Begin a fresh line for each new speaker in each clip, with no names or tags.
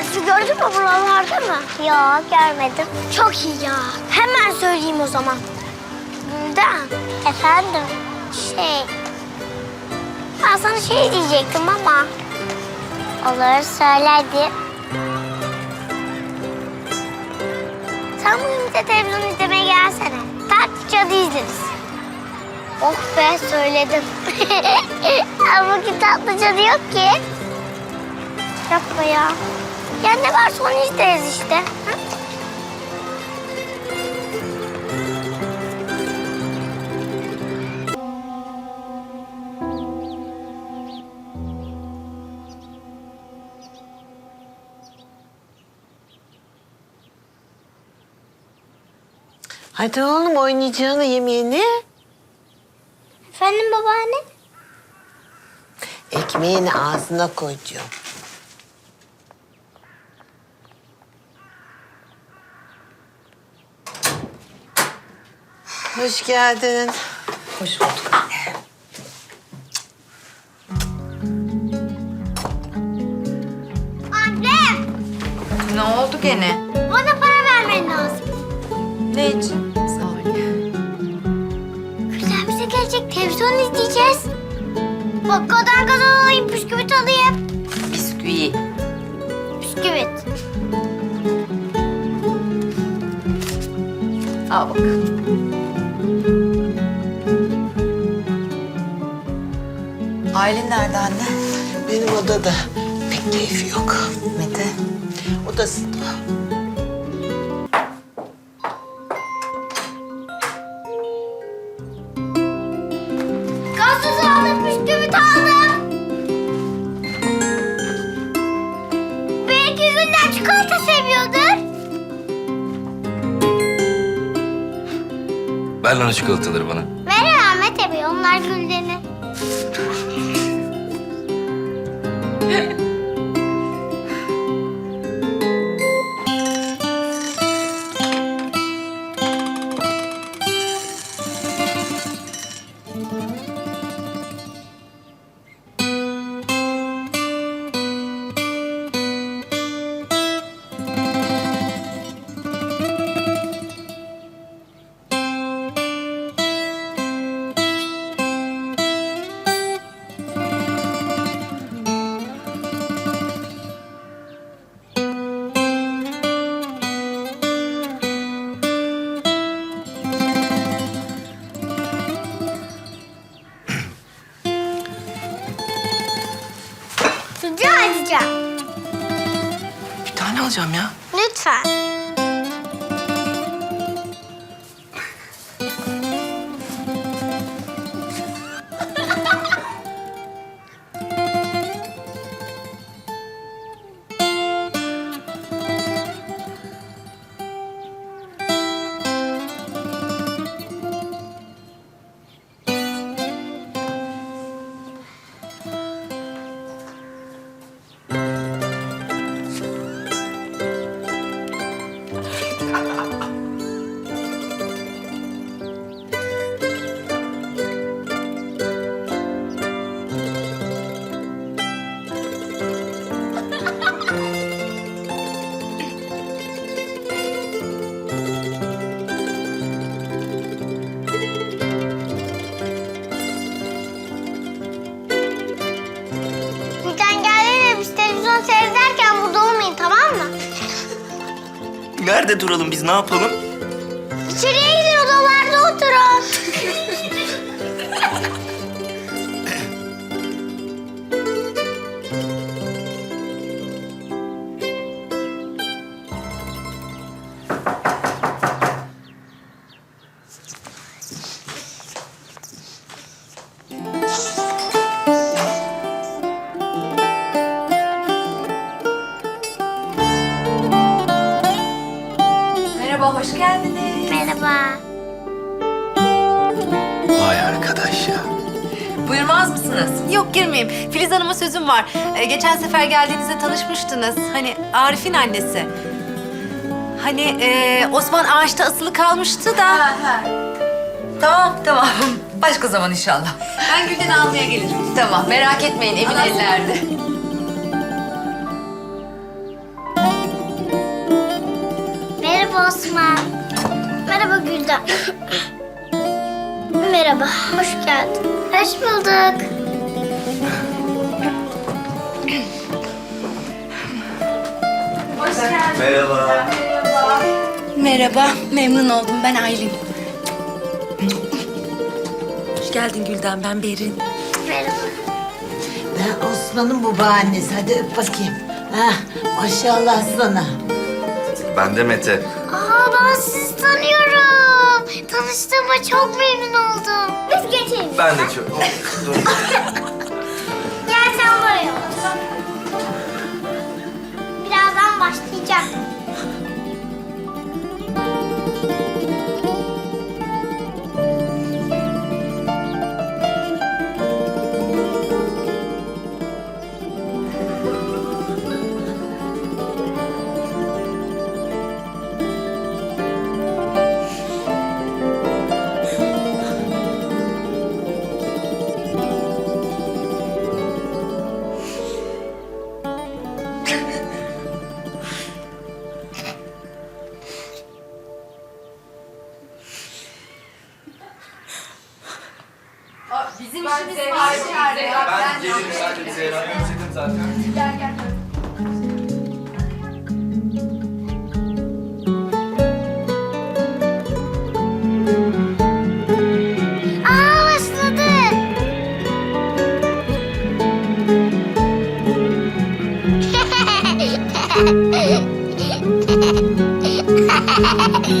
Arif'i gördün mü buralarda mı? Yok görmedim. Çok iyi ya. Hemen söyleyeyim o zaman. Gülden. Efendim? Şey... Ben sana şey diyecektim ama... Olur söyle hadi. Sen bugün bize televizyon izlemeye gelsene. Tatlı cadı izleriz. Oh be söyledim. Ama bugün tatlı cadı yok ki. Yapma ya. Ya ne varsa onu izleriz işte. Ha?
Hadi oğlum oynayacağına yemeğini.
Efendim babaanne?
Ekmeğini ağzına koyacağım. Hoş geldin.
Hoş bulduk anne.
Anne!
Ne oldu gene?
Bana para vermen lazım.
Ne için? Sağ ol.
Güzel bize gelecek. Televizyon izleyeceğiz. Bakkaldan gazoz alayım, bisküvit alayım.
Bisküvi.
Bisküvit.
Al bak. Aylin nerede anne?
Benim odada pek keyfi yok.
Mete.
Odasında.
Gazoz aldım, bisküvit aldım. Belki Gülden çikolata seviyordur.
Ver lan o çikolataları bana.
Ver Ahmet abi, onlar Gülden'i. Yeah.
Bir tane alacağım ya.
Lütfen.
Nerede duralım biz ne yapalım?
Merhaba, hoş geldiniz.
Merhaba.
Vay arkadaş ya.
Buyurmaz mısınız?
Yok girmeyeyim. Filiz Hanım'a sözüm var. Ee, geçen sefer geldiğinizde tanışmıştınız. Hani Arif'in annesi. Hani e, Osman ağaçta asılı kalmıştı da.
Ha, ha. Tamam, tamam. Başka zaman inşallah.
Ben Gülden'i almaya gelirim.
Tamam, merak etmeyin, emin ellerde.
Osman. Merhaba Gülden. Merhaba, hoş geldin. Hoş bulduk.
Merhaba, memnun oldum. Ben Aylin. Hoş geldin Gülden, ben Berin.
Merhaba.
Ben Osman'ın bu babaannesi. Hadi öp bakayım. Ha, maşallah sana.
Ben de Mete.
Aa ben sizi tanıyorum. Tanıştığıma çok memnun oldum. Biz geçelim.
Ben de çok.
Gel sen buraya otur. Birazdan başlayacak.
Zaten.
Aa başladı.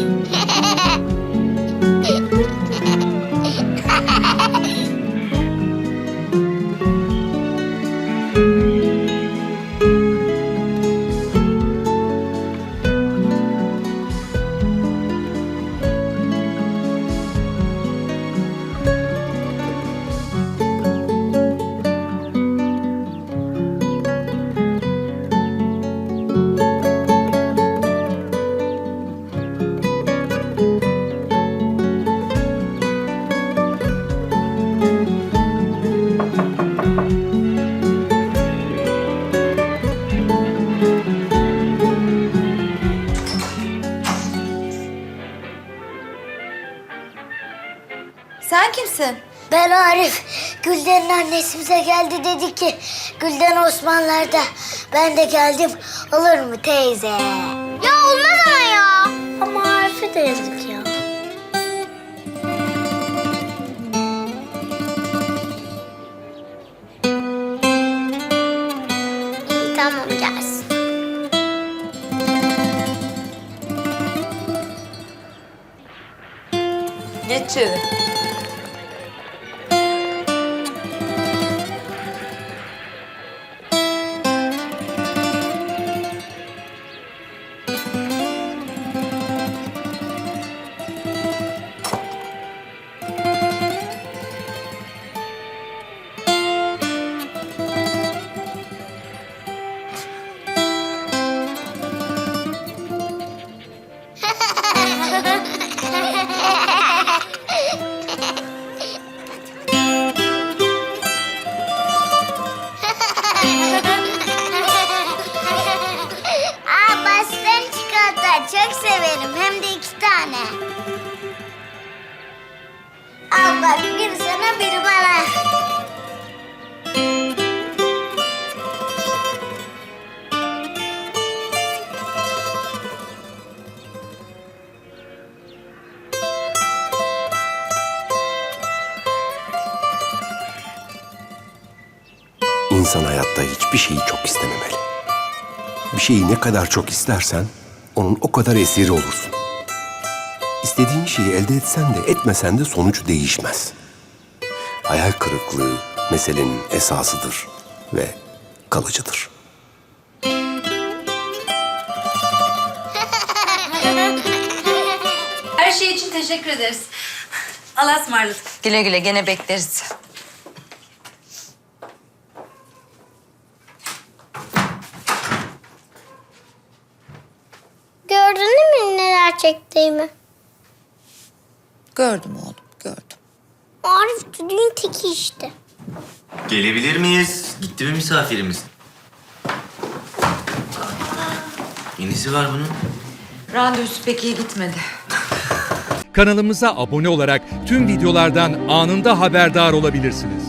Kimsin?
Ben Arif. Gülden'in annesi bize geldi dedi ki Gülden Osmanlılar'da. Ben de geldim. Olur mu teyze? Ya olmaz ama ya. Ama Arif'e de yazık ya. İyi tamam gelsin.
Geç içeri.
Çok severim. Hem de iki tane. Al bak biri sana biri bana.
İnsan hayatta hiçbir şeyi çok istememeli. Bir şeyi ne kadar çok istersen onun o kadar esiri olursun. İstediğin şeyi elde etsen de etmesen de sonuç değişmez. Hayal kırıklığı meselenin esasıdır ve kalıcıdır.
Her şey için teşekkür ederiz. Allah'a ısmarladık.
Güle güle, gene bekleriz.
Çektiğimi?
Gördüm oğlum, gördüm.
Arif düdüğün teki işte.
Gelebilir miyiz? Gitti mi misafirimiz? Yenisi var bunun.
Randevusu pek iyi gitmedi.
Kanalımıza abone olarak tüm videolardan anında haberdar olabilirsiniz.